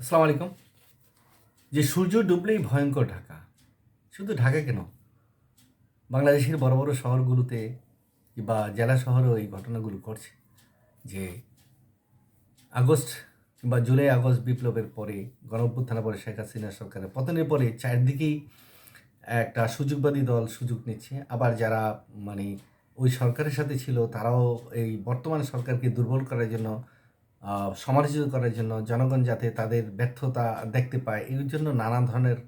আসসালামু আলাইকুম। যে সূর্য ডুবলেই ভয়ঙ্কর ঢাকা। শুধু ঢাকা কেন? বাংলাদেশের বড় বড় শহরগুলোতে বা জেলা শহরেও এই ঘটনাগুলো ঘটছে যে আগস্ট কিংবা জুলাই, আগস্ট বিপ্লবের পরে গণঅভ্যুত্থানের পরে শেখ হাসিনা সরকারের পতনের পরে চারদিকেই একটা সুযোগবাদী দল সুযোগ নিচ্ছে। আবার যারা মানে ওই সরকারের সাথে ছিল, তারাও এই বর্তমান সরকারকে দুর্বল করার জন্য সমালোচিত করার জন্য জনগণ যাতে তাদের ব্যর্থতা দেখতে পায়, এর জন্য নানা ধরনের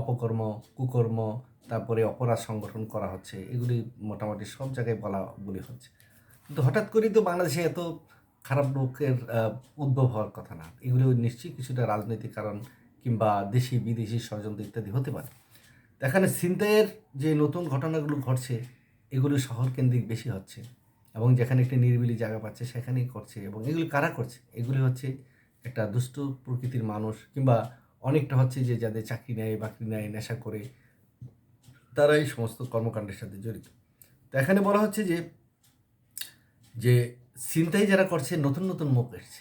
অপকর্ম, কুকর্ম, তারপরে অপরাধ সংগঠন করা হচ্ছে। এগুলি মোটামুটি সব জায়গায় বলা বলি হচ্ছে। কিন্তু হঠাৎ করেই তো বাংলাদেশে এত খারাপ লোকের উদ্ভব হওয়ার কথা না। এগুলো নিশ্চয়ই কিছুটা রাজনৈতিক কারণ কিংবা দেশি, বিদেশি ষড়যন্ত্র ইত্যাদি হতে পারে। এখানে ছিনতাইয়ের যে নতুন ঘটনাগুলো ঘটছে, এগুলো শহর কেন্দ্রিক বেশি হচ্ছে। এবং যেখানে একটি নিরিবিলি জায়গা পাচ্ছে, সেখানেই করছে এবং এগুলি কারা করছে? এগুলি হচ্ছে একটা দুষ্ট প্রকৃতির মানুষ কিংবা অনেকটা হচ্ছে যে যাদের চাকরি নেয়, বাকরি নেয়, নেশা করে তারা এই সমস্ত কর্মকাণ্ডের সাথে জড়িত। তো এখানে বলা হচ্ছে যে যে ছিনতাই যারা করছে, নতুন নতুন মুখ এসছে।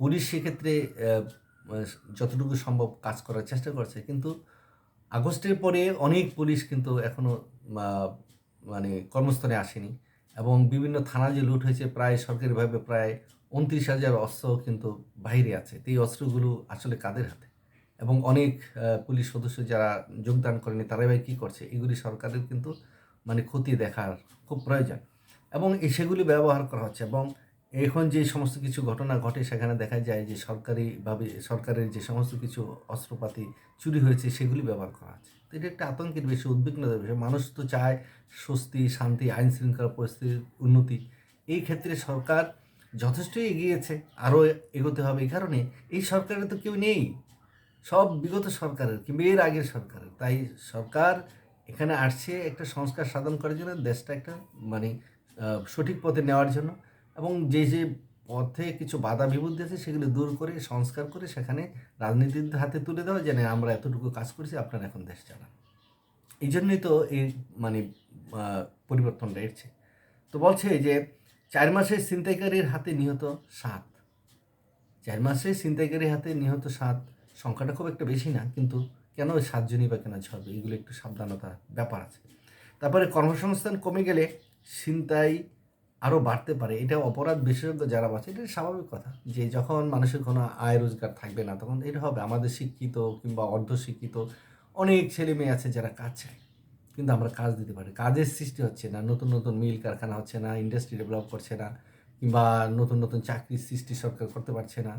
পুলিশ সেক্ষেত্রে যতটুকু সম্ভব কাজ করার চেষ্টা করছে, কিন্তু আগস্টের পরে অনেক পুলিশ কিন্তু এখনও মানে কর্মস্থলে আসেনি। এবং বিভিন্ন থানা যে লুট হয়েছে, প্রায় সরকারিভাবে প্রায় উনত্রিশ হাজার অস্ত্র কিন্তু বাইরে আছে। এই অস্ত্রগুলো আসলে কাদের হাতে? এবং অনেক পুলিশ সদস্য যারা যোগদান করেনি, তারাই ভাই কী করছে? এগুলি সরকারের কিন্তু মানে ক্ষতি দেখার খুব প্রয়োজন। এবং সেগুলি ব্যবহার করা হচ্ছে এবং এখন যে সমস্ত কিছু ঘটনা ঘটে, সেখানে দেখা যায় যে সরকারিভাবে, সরকারের যে সমস্ত কিছু অস্ত্রপাতি চুরি হয়েছে, সেগুলি ব্যবহার করা হচ্ছে। তো এটা একটা আতঙ্কের বিষয়, উদ্বিগ্নতার বিষয়। মানুষ তো চায় স্বস্তি, শান্তি, আইন শৃঙ্খলা পরিস্থিতির উন্নতি। এই ক্ষেত্রে সরকার যথেষ্টই এগিয়েছে, আরও এগোতে হবে এই কারণে। এই সরকারের তো কেউ নেই। সব বিগত সরকারের কিংবা এর আগের সরকারের। তাই সরকার এখানে আসছে একটা সংস্কার সাধন করার জন্য, দেশটা একটা মানে সঠিক পথে নেওয়ার জন্য। এবং যে যে পথে কিছু বাধা বিপত্তি আছে, সেগুলো দূর করে, সংস্কার করে সেখানে রাজনীতির হাতে তুলে দেওয়া যেন আমরা এতটুকু কাজ করেছি, আপনারা এখন দেশ চালান। এই জন্যই তো এই মানে পরিবর্তনটা এসছে। তো বলছে যে, চার মাসের ছিনতাইকারীর হাতে নিহত সাত। চার মাসে ছিনতাইকারীর হাতে নিহত সাত সংখ্যাটা খুব একটা বেশি না, কিন্তু কেন ওই সাতজনই বা কেন ছবে এগুলো একটু সাবধানতার ব্যাপার আছে। তারপরে কর্মসংস্থান কমে গেলে ছিনতাই আরও বাড়তে পারে। এটা অপরাধ বিশেষজ্ঞ যারা আছে এটা স্বাভাবিক কথা যে যখন মানুষের কোনো আয় রোজগার থাকবে না, তখন এটা হবে আমাদের শিক্ষিত কিংবা অর্ধশিক্ষিত অনেক ছেলে মেয়ে আছে যারা কাজ চায়, কিন্তু আমরা কাজ দিতে পারি কাজের সৃষ্টি হচ্ছে না, নতুন নতুন মিল কারখানা হচ্ছে না ইন্ডাস্ট্রি ডেভেলপ করছে না, কিংবা নতুন নতুন চাকরির সৃষ্টি সরকার করতে পারছে না।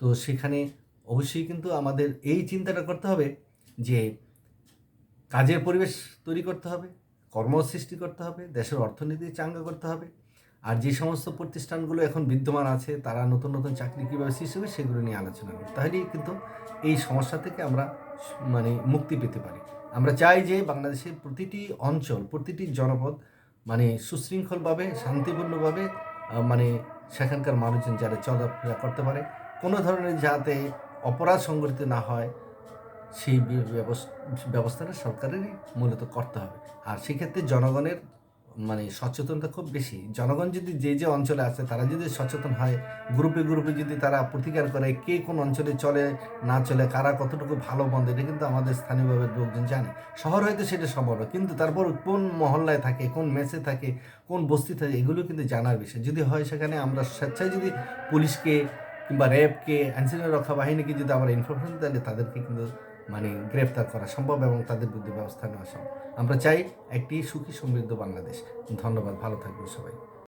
তো সেখানে অবশ্যই কিন্তু আমাদের এই চিন্তাটা করতে হবে যে কাজের পরিবেশ তৈরি করতে হবে, কর্ম সৃষ্টি করতে হবে, দেশের অর্থনীতি চাঙ্গা করতে হবে। আর যে সমস্ত প্রতিষ্ঠানগুলো এখন বিদ্যমান আছে, তারা নতুন নতুন চাকরি কীভাবে সৃষ্টি হবে সেগুলো নিয়ে আলোচনা করবে। তাহলেই কিন্তু এই সমস্যা থেকে আমরা মানে মুক্তি পেতে পারি। আমরা চাই যে বাংলাদেশের প্রতিটি অঞ্চল, প্রতিটি জনপদ মানে সুশৃঙ্খলভাবে, শান্তিপূর্ণভাবে মানে সেখানকার মানুষজন যারা চলাফেরা করতে পারে, কোনো ধরনের যাতে অপরাধ সংগঠিত না হয়, সেই ব্যবস্থাটা সরকারেরই মূলত করতে হবে। আর সেক্ষেত্রে জনগণের মানে সচেতনতা খুব বেশি। জনগণ যদি যে যে অঞ্চলে আছে, তারা যদি সচেতন হয় গ্রুপে গ্রুপে যদি তারা প্রতিকার করে কে কোন অঞ্চলে চলে, না চলে, কারা কতটুকু ভালো মন্দ, এটা কিন্তু আমাদের স্থানীয়ভাবে লোকজন জানে। শহর হয়তো সেটা সম্ভব কিন্তু তারপর কোন মহল্লায় থাকে, কোন মেসে থাকে, কোন বস্তি থাকে, এগুলো কিন্তু জানার বিষয়। যদি হয় সেখানে আমরা স্বেচ্ছায় যদি পুলিশকে কিংবা র্যাবকে আইনশৃঙ্খলা রক্ষা বাহিনীকে যদি আমরা ইনফরমেশন তাহলে তাদেরকে কিন্তু মানে গ্রেফতার করা সম্ভব এবং তাদের বিরুদ্ধে ব্যবস্থা নেওয়া সম্ভব। আমরা চাই একটি সুখী সমৃদ্ধ বাংলাদেশ। ধন্যবাদ, ভালো থাকবে সবাই।